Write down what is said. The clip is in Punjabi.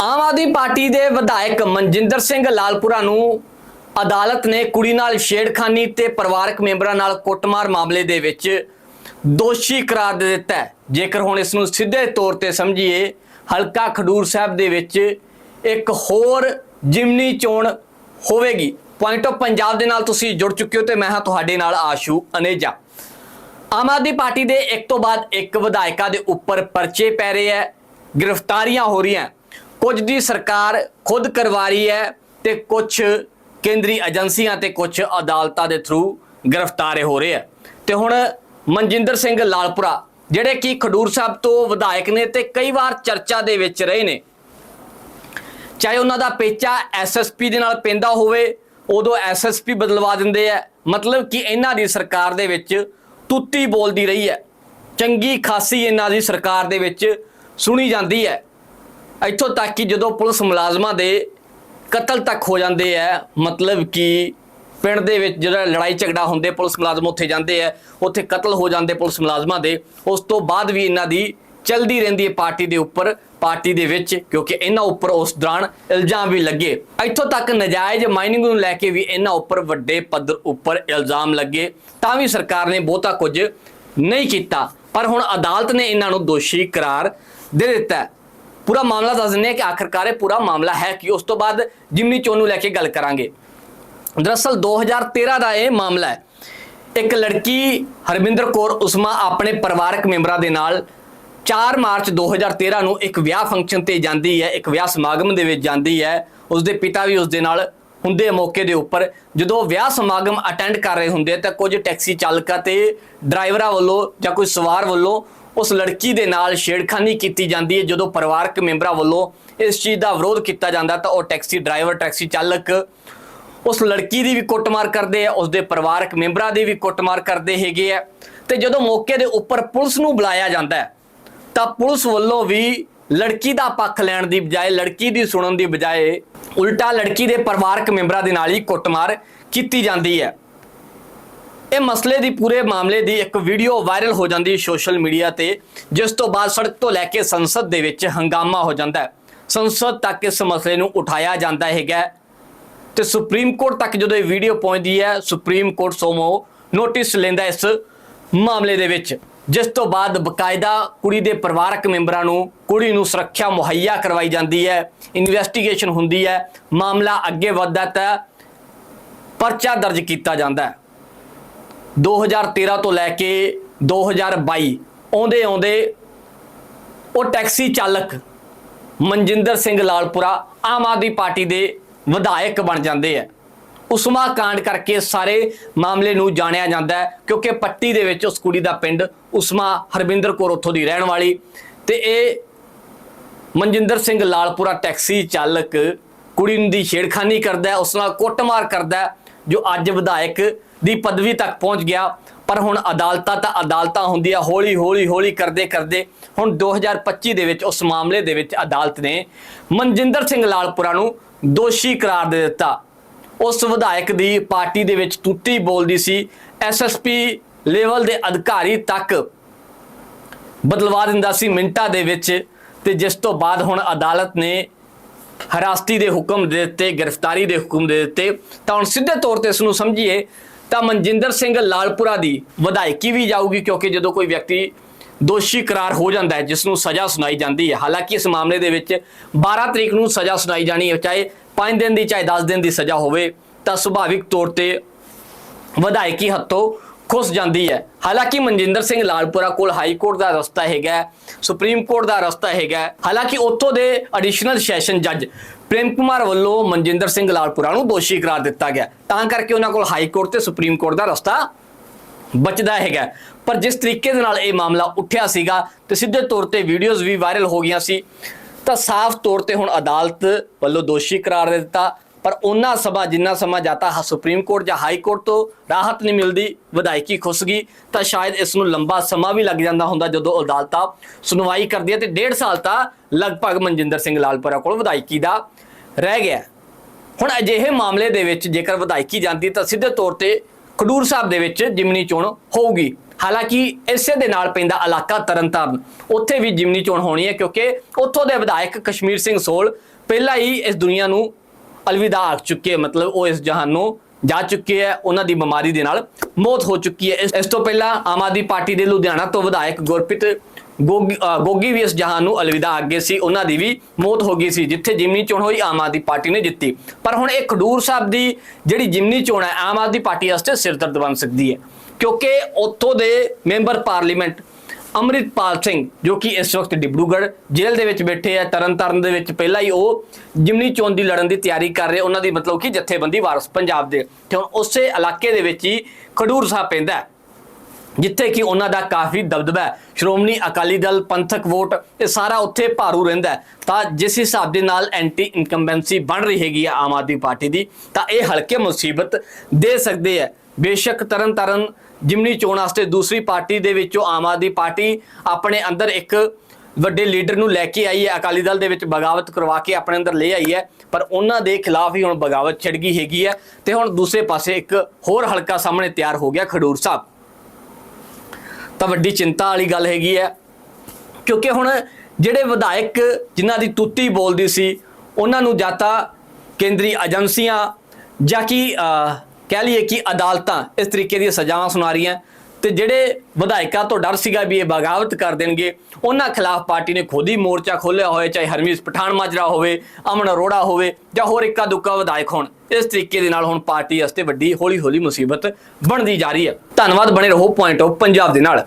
ਆਮ ਆਦਮੀ ਪਾਰਟੀ ਦੇ ਵਿਧਾਇਕ ਮਨਜਿੰਦਰ ਸਿੰਘ ਲਾਲਪੁਰਾ ਨੂੰ ਅਦਾਲਤ ਨੇ ਕੁੜੀ ਨਾਲ ਛੇੜਖਾਨੀ ਤੇ ਪਰਿਵਾਰਕ ਮੈਂਬਰਾਂ ਨਾਲ ਕੁੱਟਮਾਰ ਮਾਮਲੇ ਦੇ ਵਿੱਚ ਦੋਸ਼ੀ ਕਰਾਰ ਦੇ ਦਿੱਤਾ ਜੇਕਰ ਹੁਣ ਇਸ ਨੂੰ ਸਿੱਧੇ ਤੌਰ ਤੇ ਸਮਝੀਏ, ਹਲਕਾ ਖਡੂਰ ਸਾਹਿਬ ਦੇ ਵਿੱਚ ਇੱਕ ਹੋਰ ਜਿਮਨੀ ਚੋਣ ਹੋਵੇਗੀ। ਪੁਆਇੰਟ ਆਫ ਪੰਜਾਬ ਦੇ ਨਾਲ ਤੁਸੀਂ ਜੁੜ ਚੁੱਕੇ ਹੋ ਤੇ ਮੈਂ ਹਾਂ ਤੁਹਾਡੇ ਨਾਲ ਆਸ਼ੂ ਅਨੇਜਾ। ਆਮ ਆਦਮੀ ਪਾਰਟੀ ਦੇ ਇੱਕ ਤੋਂ ਬਾਅਦ ਇੱਕ ਵਿਧਾਇਕਾਂ ਦੇ ਉੱਪਰ ਪਰਚੇ ਪੈ ਰਹੇ ਹੈ, ਗ੍ਰਿਫਤਾਰੀਆਂ ਹੋ ਰਹੀਆਂ। ਕੁਝ ਦੀ ਸਰਕਾਰ ਖੁਦ ਕਰਵਾ ਰਹੀ ਹੈ ਤੇ ਕੁਝ ਕੇਂਦਰੀ ਏਜੰਸੀਆਂ ਤੇ ਕੁਝ ਅਦਾਲਤਾਂ ਦੇ ਥਰੂ ਗ੍ਰਿਫਤਾਰੇ ਹੋ ਰਹੇ ਹੈ ਤੇ ਹੁਣ ਮਨਜਿੰਦਰ ਸਿੰਘ ਲਾਲਪੁਰਾ, ਜਿਹੜੇ ਕਿ ਖਡੂਰ ਸਾਹਿਬ ਤੋਂ ਵਿਧਾਇਕ ਨੇ ਤੇ ਕਈ ਵਾਰ ਚਰਚਾ ਦੇ ਵਿੱਚ ਰਹੇ ਨੇ, ਚਾਹੇ ਉਹਨਾਂ ਦਾ ਪੇਚਾ ਐਸਐਸਪੀ ਦੇ ਨਾਲ ਪੈਂਦਾ ਹੋਵੇ, ਉਦੋਂ ਐਸਐਸਪੀ ਬਦਲਵਾ ਦਿੰਦੇ ਆ। ਮਤਲਬ ਕਿ ਇਹਨਾਂ ਦੀ ਸਰਕਾਰ ਦੇ ਵਿੱਚ ਤੁੱਤੀ ਬੋਲਦੀ ਰਹੀ ਹੈ। ਚੰਗੀ ਖਾਸੀ ਇਹਨਾਂ ਦੀ ਸਰਕਾਰ ਦੇ ਵਿੱਚ ਸੁਣੀ ਜਾਂਦੀ ਹੈ। ਇੱਥੋਂ ਤੱਕ ਕਿ ਜਦੋਂ ਪੁਲਿਸ ਮੁਲਾਜ਼ਮਾਂ ਦੇ ਕਤਲ ਤੱਕ ਹੋ ਜਾਂਦੇ ਆ, ਮਤਲਬ ਕਿ ਪਿੰਡ ਦੇ ਵਿੱਚ ਜਿਹੜਾ ਲੜਾਈ ਝਗੜਾ ਹੁੰਦੇ, ਪੁਲਿਸ ਮੁਲਾਜ਼ਮ ਉੱਥੇ ਜਾਂਦੇ ਆ, ਉੱਥੇ ਕਤਲ ਹੋ ਜਾਂਦੇ ਪੁਲਿਸ ਮੁਲਾਜ਼ਮਾਂ ਦੇ, ਉਸ ਤੋਂ ਬਾਅਦ ਵੀ ਇਹਨਾਂ ਦੀ ਚਲਦੀ ਰਹਿੰਦੀ ਹੈ ਪਾਰਟੀ ਦੇ ਉੱਪਰ, ਪਾਰਟੀ ਦੇ ਵਿੱਚ, ਕਿਉਂਕਿ ਇਹਨਾਂ ਉੱਪਰ ਉਸ ਦੌਰਾਨ ਇਲਜ਼ਾਮ ਵੀ ਲੱਗੇ। ਇੱਥੋਂ ਤੱਕ ਨਜਾਇਜ਼ ਮਾਈਨਿੰਗ ਨੂੰ ਲੈ ਕੇ ਵੀ ਇਹਨਾਂ ਉੱਪਰ ਵੱਡੇ ਪੱਧਰ ਉੱਪਰ ਇਲਜ਼ਾਮ ਲੱਗੇ, ਤਾਂ ਵੀ ਸਰਕਾਰ ਨੇ ਬਹੁਤਾ ਕੁਝ ਨਹੀਂ ਕੀਤਾ। ਪਰ ਹੁਣ ਅਦਾਲਤ ਨੇ ਇਹਨਾਂ ਨੂੰ ਦੋਸ਼ੀ ਕਰਾਰ ਦੇ ਦਿੱਤਾ ਪੂਰਾ ਮਾਮਲਾ ਦੱਸ ਦਿੰਦੇ ਹਾਂ ਕਿ ਆਖਰਕਾਰ ਇਹ ਪੂਰਾ ਮਾਮਲਾ ਹੈ ਕਿ ਉਸ ਤੋਂ ਬਾਅਦ ਜਿਮਨੀ ਚੋਣ ਨੂੰ ਲੈ ਕੇ ਗੱਲ ਕਰਾਂਗੇ। ਦਰਅਸਲ 2013 ਦਾ ਇਹ ਮਾਮਲਾ ਹੈ। ਇੱਕ ਲੜਕੀ ਹਰਮਿੰਦਰ ਕੌਰ ਉਸਮਾ ਆਪਣੇ ਪਰਿਵਾਰਕ ਮੈਂਬਰਾਂ ਦੇ ਨਾਲ 4 ਮਾਰਚ 2013 ਨੂੰ ਇੱਕ ਵਿਆਹ ਫੰਕਸ਼ਨ ਤੇ ਜਾਂਦੀ ਹੈ, ਇੱਕ ਵਿਆਹ ਸਮਾਗਮ ਦੇ ਵਿੱਚ ਜਾਂਦੀ ਹੈ। ਉਸਦੇ ਪਿਤਾ ਵੀ ਉਸਦੇ ਨਾਲ ਹੁੰਦੇ ਆ ਮੌਕੇ ਦੇ ਉੱਪਰ। ਜਦੋਂ ਵਿਆਹ ਸਮਾਗਮ ਅਟੈਂਡ ਕਰ ਰਹੇ ਹੁੰਦੇ ਆ ਤਾਂ ਕੁਝ ਟੈਕਸੀ ਚਾਲਕਾਂ ਤੇ ਡਰਾਈਵਰਾਂ ਵੱਲੋਂ ਜਾਂ ਕੋਈ ਸਵਾਰ ਵੱਲੋਂ ਉਸ ਲੜਕੀ ਦੇ ਨਾਲ ਛੇੜਖਾਨੀ ਕੀਤੀ ਜਾਂਦੀ ਹੈ, ਜਦੋਂ ਪਰਿਵਾਰਕ ਮੈਂਬਰਾਂ ਵੱਲੋਂ ਇਸ ਚੀਜ਼ ਦਾ ਵਿਰੋਧ ਕੀਤਾ ਜਾਂਦਾ ਤਾਂ ਉਹ ਟੈਕਸੀ ਡਰਾਈਵਰ, ਟੈਕਸੀ ਚਾਲਕ ਉਸ ਲੜਕੀ ਦੀ ਵੀ ਕੁੱਟਮਾਰ ਕਰਦੇ ਆ ਉਸ ਦੇ ਪਰਿਵਾਰਕ ਮੈਂਬਰਾਂ ਦੀ ਵੀ ਕੁੱਟਮਾਰ ਕਰਦੇ ਹੈਗੇ ਆ। ਤੇ ਜਦੋਂ ਮੌਕੇ ਦੇ ਉੱਪਰ ਪੁਲਿਸ ਨੂੰ ਬੁਲਾਇਆ ਜਾਂਦਾ ਹੈ, ਤਾਂ ਪੁਲਿਸ ਵੱਲੋਂ ਵੀ ਲੜਕੀ ਦਾ ਪੱਖ ਲੈਣ ਦੀ ਬਜਾਏ, ਲੜਕੀ ਦੀ ਸੁਣਨ ਦੀ ਬਜਾਏ ਉਲਟਾ ਲੜਕੀ ਦੇ ਪਰਿਵਾਰਕ ਮੈਂਬਰਾਂ ਦੇ ਨਾਲ ਹੀ ਕੁੱਟਮਾਰ ਕੀਤੀ ਜਾਂਦੀ ਹੈ। ਇਹ ਮਸਲੇ ਦੀ ਪੂਰੇ ਮਾਮਲੇ ਦੀ ਇੱਕ ਵੀਡੀਓ ਵਾਇਰਲ ਹੋ ਜਾਂਦੀ ਹੈ ਸੋਸ਼ਲ ਮੀਡੀਆ ਤੇ, ਜਿਸ ਤੋਂ ਬਾਅਦ ਸੜਕ ਤੋਂ ਲੈ ਕੇ ਸੰਸਦ ਦੇ ਵਿੱਚ ਹੰਗਾਮਾ ਹੋ ਜਾਂਦਾ ਹੈ। ਸੰਸਦ ਤੱਕ ਇਸ ਮਸਲੇ ਨੂੰ ਉਠਾਇਆ ਜਾਂਦਾ ਹੈਗਾ ਤੇ ਸੁਪਰੀਮ ਕੋਰਟ ਤੱਕ ਜਦੋਂ ਇਹ ਵੀਡੀਓ ਪਹੁੰਚਦੀ ਹੈ, ਸੁਪਰੀਮ ਕੋਰਟ ਸੋਮੋ ਨੋਟਿਸ ਲੈਂਦਾ ਇਸ ਮਾਮਲੇ ਦੇ ਵਿੱਚ, ਜਿਸ ਤੋਂ ਬਾਅਦ ਬਕਾਇਦਾ ਕੁੜੀ ਦੇ ਪਰਿਵਾਰਕ ਮੈਂਬਰਾਂ ਨੂੰ, ਕੁੜੀ ਨੂੰ ਸੁਰੱਖਿਆ ਮੁਹੱਈਆ ਕਰਵਾਈ ਜਾਂਦੀ ਹੈ, ਇਨਵੈਸਟੀਗੇਸ਼ਨ ਹੁੰਦੀ ਹੈ, ਮਾਮਲਾ ਅੱਗੇ ਵੱਧਦਾ ਤਾਂ ਪਰਚਾ ਦਰਜ ਕੀਤਾ ਜਾਂਦਾ ਹੈ। 2013 ਤੋਂ ਲੈ ਕੇ 2022 ਆਉਂਦੇ ਆਉਂਦੇ ਉਹ ਟੈਕਸੀ ਚਾਲਕ ਮਨਜਿੰਦਰ ਸਿੰਘ ਲਾਲਪੁਰਾ ਆਮ ਆਦਮੀ ਪਾਰਟੀ ਦੇ ਵਿਧਾਇਕ ਬਣ ਜਾਂਦੇ ਆ। ਉਸਮਾ ਕਾਂਡ ਕਰਕੇ ਸਾਰੇ ਮਾਮਲੇ ਨੂੰ ਜਾਣਿਆ ਜਾਂਦਾ ਹੈ ਕਿਉਂਕਿ ਪੱਟੀ ਦੇ ਵਿੱਚ ਉਸ ਕੁੜੀ ਦਾ ਪਿੰਡ ਉਸਮਾ ਹਰਬਿੰਦਰ ਕੌਰ ਉੱਥੋਂ ਦੀ ਰਹਿਣ ਵਾਲੀ ਤੇ ਇਹ ਮਨਜਿੰਦਰ ਸਿੰਘ ਲਾਲਪੁਰਾ ਟੈਕਸੀ ਚਾਲਕ ਕੁੜੀ ਨੂੰ ਦੀ ਛੇੜਖਾਨੀ ਕਰਦਾ ਉਸ ਨਾਲ ਕੁੱਟਮਾਰ ਕਰਦਾ ਜੋ ਅੱਜ ਵਿਧਾਇਕ ਦੀ ਪਦਵੀ ਤੱਕ ਪਹੁੰਚ ਗਿਆ, ਪਰ ਹੁਣ ਅਦਾਲਤਾਂ ਤਾਂ ਅਦਾਲਤਾਂ ਹੁੰਦੀਆਂ, ਹੌਲੀ ਹੌਲੀ ਹੌਲੀ ਕਰਦੇ ਕਰਦੇ ਹੁਣ 2025 ਦੇ ਵਿੱਚ ਉਸ ਮਾਮਲੇ ਦੇ ਵਿੱਚ ਅਦਾਲਤ ਨੇ ਮਨਜਿੰਦਰ ਸਿੰਘ ਲਾਲਪੁਰਾ ਨੂੰ ਦੋਸ਼ੀ ਕਰਾਰ ਦੇ ਦਿੱਤਾ। ਉਸ ਵਿਧਾਇਕ ਦੀ ਪਾਰਟੀ ਦੇ ਵਿੱਚ ਤੁੱਤੀ ਬੋਲਦੀ ਸੀ ਐਸਐਸਪੀ ਲੈਵਲ ਦੇ ਅਧਿਕਾਰੀ ਤੱਕ ਬਦਲਵਾ ਦਿੰਦਾ ਸੀ ਮਿੰਟਾਂ ਦੇ ਵਿੱਚ ਤੇ ਜਿਸ ਤੋਂ ਬਾਅਦ ਹੁਣ ਅਦਾਲਤ ਨੇ ਹਰਾਸਤੀ ਦੇ ਹੁਕਮ ਦੇ ਦਿੱਤੇ, ਗ੍ਰਿਫਤਾਰੀ ਦੇ ਹੁਕਮ ਦੇ ਦਿੱਤੇ, ਤਾਂ ਹੁਣ ਸਿੱਧੇ ਤੌਰ ਤੇ ਇਸ ਨੂੰ ਸਮਝੀਏ, ਤਾਂ ਮਨਜਿੰਦਰ ਸਿੰਘ ਲਾਲਪੁਰਾ ਦੀ ਵਿਧਾਇਕੀ ਵੀ ਜਾਊਗੀ, ਕਿਉਂਕਿ ਜਦੋਂ ਕੋਈ ਵਿਅਕਤੀ ਦੋਸ਼ੀ ਕਰਾਰ ਹੋ ਜਾਂਦਾ ਹੈ, ਜਿਸ ਨੂੰ ਸਜ਼ਾ ਸੁਣਾਈ ਜਾਂਦੀ ਹੈ, ਹਾਲਾਂਕਿ ਇਸ ਮਾਮਲੇ ਦੇ ਵਿੱਚ 12 ਤਰੀਕ ਨੂੰ ਸਜ਼ਾ ਸੁਣਾਈ ਜਾਣੀ ਹੈ, ਚਾਹੇ 5 ਦਿਨ ਦੀ, ਚਾਹੇ 10 ਦਿਨ ਦੀ ਸਜ਼ਾ ਹੋਵੇ, ਤਾਂ ਸੁਭਾਵਿਕ ਤੌਰ ਤੇ ਵਿਧਾਇਕੀ ਹੱਥੋਂ ਖੁੱਸ ਜਾਂਦੀ ਹੈ। ਹਾਲਾਂਕਿ ਮਨਜਿੰਦਰ ਸਿੰਘ ਲਾਲਪੁਰਾ ਕੋਲ ਹਾਈ ਕੋਰਟ ਦਾ ਰਸਤਾ ਹੈਗਾ ਸੁਪਰੀਮ ਕੋਰਟ ਦਾ ਰਸਤਾ ਹੈਗਾ ਹਾਲਾਂਕਿ ਉੱਥੋਂ ਦੇ ਐਡੀਸ਼ਨਲ ਸੈਸ਼ਨ ਜੱਜ ਪ੍ਰੇਮ ਕੁਮਾਰ ਵੱਲੋਂ ਮਨਜਿੰਦਰ ਸਿੰਘ ਲਾਲਪੁਰਾ ਨੂੰ ਦੋਸ਼ੀ ਕਰਾਰ ਦਿੱਤਾ ਗਿਆ ਤਾਂ ਕਰਕੇ ਉਹਨਾਂ ਕੋਲ ਹਾਈ ਕੋਰਟ ਤੇ ਸੁਪਰੀਮ ਕੋਰਟ ਦਾ ਰਸਤਾ ਬਚਦਾ ਹੈਗਾ ਪਰ ਜਿਸ ਤਰੀਕੇ ਦੇ ਨਾਲ ਇਹ ਮਾਮਲਾ ਉੱਠਿਆ ਸੀਗਾ ਤੇ ਸਿੱਧੇ ਤੌਰ ਤੇ ਵੀਡੀਓਜ਼ ਵੀ ਵਾਇਰਲ ਹੋ ਗਈਆਂ ਸੀ, ਤਾਂ ਸਾਫ਼ ਤੌਰ ਤੇ ਹੁਣ ਅਦਾਲਤ ਵੱਲੋਂ ਦੋਸ਼ੀ ਕਰਾਰ ਦਿੱਤਾ। ਪਰ ਉਹਨਾਂ ਸਮਾਂ ਜਿੰਨਾ ਸਮਾਂ ਜਾਤਾ ਹਾ ਸੁਪਰੀਮ ਕੋਰਟ ਜਾਂ ਹਾਈ ਕੋਰਟ ਤੋਂ ਰਾਹਤ ਨਹੀਂ ਮਿਲਦੀ, ਵਿਧਾਇਕੀ ਖੁੱਸ ਗਈ, ਤਾਂ ਸ਼ਾਇਦ ਇਸ ਨੂੰ ਲੰਬਾ ਸਮਾਂ ਵੀ ਲੱਗ ਜਾਂਦਾ ਹੁੰਦਾ ਜਦੋਂ ਅਦਾਲਤਾਂ ਸੁਣਵਾਈ ਕਰਦੀਆਂ ਤੇ ਡੇਢ ਸਾਲ ਤਾਂ ਲਗਭਗ ਮਨਜਿੰਦਰ ਸਿੰਘ ਲਾਲਪੁਰਾ ਕੋਲ ਵਿਧਾਇਕੀ ਦਾ ਰਹਿ ਗਿਆ ਹੁਣ ਅਜਿਹੇ ਮਾਮਲੇ ਦੇ ਵਿੱਚ ਜੇਕਰ ਵਿਧਾਇਕੀ ਜਾਂਦੀ ਤਾਂ ਸਿੱਧੇ ਤੌਰ ਤੇ ਖਡੂਰ ਸਾਹਿਬ ਦੇ ਵਿੱਚ ਜਿਮਨੀ ਚੋਣ ਹੋਊਗੀ। ਹਾਲਾਂਕਿ ਇਸੇ ਦੇ ਨਾਲ ਪੈਂਦਾ ਇਲਾਕਾ ਤਰਨਤਾਰਨ। ਉੱਥੇ ਵੀ ਜਿਮਨੀ ਚੋਣ ਹੋਣੀ ਹੈ ਕਿਉਂਕਿ ਉੱਥੋਂ ਦੇ ਵਿਧਾਇਕ ਕਸ਼ਮੀਰ ਸਿੰਘ ਸੋਲ ਪਹਿਲਾਂ ਹੀ ਇਸ ਦੁਨੀਆ ਨੂੰ ਅਲਵਿਦਾ ਆਖ ਚੁੱਕੇ ਮਤਲਬ ਉਹ ਇਸ ਜਹਾਨ ਨੂੰ ਜਾ ਚੁੱਕੇ ਹੈ, ਉਹਨਾਂ ਦੀ ਬਿਮਾਰੀ ਦੇ ਨਾਲ ਮੌਤ ਹੋ ਚੁੱਕੀ ਹੈ। ਇਸ- ਤੋਂ ਪਹਿਲਾਂ ਆਮ ਆਦਮੀ ਪਾਰਟੀ ਦੇ ਲੁਧਿਆਣਾ ਤੋਂ ਵਿਧਾਇਕ ਗੁਰਪ੍ਰੀਤ ਗੋਗੀ ਗੋਗੀ ਵੀ ਇਸ ਜਹਾਨ ਨੂੰ ਅਲਵਿਦਾ ਅੱਗੇ ਸੀ, ਉਹਨਾਂ ਦੀ ਵੀ ਮੌਤ ਹੋ ਗਈ ਸੀ, ਜਿੱਥੇ ਜਿਮਨੀ ਚੋਣ ਹੋਈ, ਆਮ ਆਦਮੀ ਪਾਰਟੀ ਨੇ ਜਿੱਤੀ। ਪਰ ਹੁਣ ਇਹ ਖਡੂਰ ਸਾਹਿਬ ਦੀ ਜਿਹੜੀ ਜਿਮਨੀ ਚੋਣ ਹੈ, ਆਮ ਆਦਮੀ ਪਾਰਟੀ ਵਾਸਤੇ ਸਿਰਦਰਦ ਬਣ ਸਕਦੀ ਹੈ, ਕਿਉਂਕਿ ਉੱਥੋਂ ਦੇ ਮੈਂਬਰ ਪਾਰਲੀਮੈਂਟ ਅੰਮ੍ਰਿਤਪਾਲ ਸਿੰਘ, ਜੋ ਕਿ ਇਸ ਵਕਤ ਡਿਬਰੂਗੜ੍ਹ ਜੇਲ੍ਹ ਦੇ ਵਿੱਚ ਬੈਠੇ ਆ, ਤਰਨਤਾਰਨ ਦੇ ਵਿੱਚ ਪਹਿਲਾਂ ਹੀ ਉਹ ਜਿਮਨੀ ਚੋਣ ਦੀ ਲੜਨ ਦੀ ਤਿਆਰੀ ਕਰ ਰਹੇ ਉਹਨਾਂ ਦੀ ਮਤਲਬ ਕਿ ਜਥੇਬੰਦੀ ਵਾਰਸ ਪੰਜਾਬ ਦੇ। ਤੇ ਹੁਣ ਉਸੇ ਇਲਾਕੇ ਦੇ ਵਿੱਚ ਹੀ ਖਡੂਰ ਸਾਹਿਬ ਪੈਂਦਾ ਜਿੱਥੇ ਕਿ ਉਹਨਾਂ ਦਾ ਕਾਫੀ ਦਬਦਬਾ ਹੈ। ਸ਼੍ਰੋਮਣੀ ਅਕਾਲੀ ਦਲ, ਪੰਥਕ ਵੋਟ, ਇਹ ਸਾਰਾ ਉੱਥੇ ਭਾਰੂ ਰਹਿੰਦਾ ਤਾਂ ਜਿਸ ਹਿਸਾਬ ਦੇ ਨਾਲ ਐਂਟੀ ਇਨਕੰਬੈਂਸੀ ਬਣ ਰਹੀ ਹੈਗੀ ਆ ਆਮ ਆਦਮੀ ਪਾਰਟੀ ਦੀ, ਤਾਂ ਇਹ ਹਲਕੇ ਮੁਸੀਬਤ ਦੇ ਸਕਦੇ ਹੈ ਬੇਸ਼ੱਕ ਤਰਨ ਤਾਰਨ ਜਿਮਨੀ ਚੋਣ ਵਾਸਤੇ ਦੂਸਰੀ ਪਾਰਟੀ ਦੇ ਵਿੱਚੋਂ ਆਮ ਆਦਮੀ ਪਾਰਟੀ ਆਪਣੇ ਅੰਦਰ ਇੱਕ ਵੱਡੇ ਲੀਡਰ ਨੂੰ ਲੈ ਕੇ ਆਈ ਹੈ। ਅਕਾਲੀ ਦਲ ਦੇ ਵਿੱਚ ਬਗਾਵਤ ਕਰਵਾ ਕੇ ਆਪਣੇ ਅੰਦਰ ਲੈ ਆਈ ਹੈ। ਪਰ ਉਹਨਾਂ ਦੇ ਖਿਲਾਫ ਹੀ ਹੁਣ ਬਗਾਵਤ ਛਿੜ ਗਈ ਹੈਗੀ ਹੈ ਤੇ ਹੁਣ ਦੂਸਰੇ ਪਾਸੇ ਇੱਕ ਹੋਰ ਹਲਕਾ ਸਾਹਮਣੇ ਤਿਆਰ ਹੋ ਗਿਆ ਖਡੂਰ ਸਾਹਿਬ। ਤਾਂ ਵੱਡੀ ਚਿੰਤਾ ਵਾਲੀ ਗੱਲ ਹੈਗੀ ਹੈ। ਕਿਉਂਕਿ ਹੁਣ ਜਿਹੜੇ ਵਿਧਾਇਕ ਜਿਨ੍ਹਾਂ ਦੀ ਤੁੱਤੀ ਬੋਲਦੀ ਸੀ, ਉਹਨਾਂ ਨੂੰ ਜਾਂ ਤਾਂ ਕੇਂਦਰੀ ਏਜੰਸੀਆਂ ਜਾਂ ਕਿ ਕਹਿ ਲਈਏ ਕਿ ਅਦਾਲਤਾਂ ਇਸ ਤਰੀਕੇ ਦੀਆਂ ਸਜ਼ਾਵਾਂ ਸੁਣਾ ਰਹੀਆਂ ਤੇ ਜਿਹੜੇ ਵਿਧਾਇਕਾਂ ਤੋਂ ਡਰ ਸੀਗਾ ਵੀ ਇਹ ਬਗਾਵਤ ਕਰ ਦੇਣਗੇ, ਉਹਨਾਂ ਖਿਲਾਫ ਪਾਰਟੀ ਨੇ ਖੁਦ ਹੀ ਮੋਰਚਾ ਖੋਲ੍ਹਿਆ ਹੋਇਆ ਚਾਹੇ ਹਰਮੀਤ ਪਠਾਨ ਮਾਜਰਾ ਹੋਵੇ, ਅਮਨ ਅਰੋੜਾ ਹੋਵੇ ਜਾਂ ਹੋਰ ਇੱਕਾ ਦੁੱਕਾ ਵਿਧਾਇਕ ਹੋਣ, ਇਸ ਤਰੀਕੇ ਦੇ ਨਾਲ ਹੁਣ ਪਾਰਟੀ ਵਾਸਤੇ ਵੱਡੀ ਹੌਲੀ ਹੌਲੀ ਮੁਸੀਬਤ ਬਣਦੀ ਜਾ ਰਹੀ ਹੈ। ਧੰਨਵਾਦ, ਬਣੇ ਰਹੋ ਪੁਆਇੰਟ ਆਫ ਪੰਜਾਬ ਦੇ ਨਾਲ।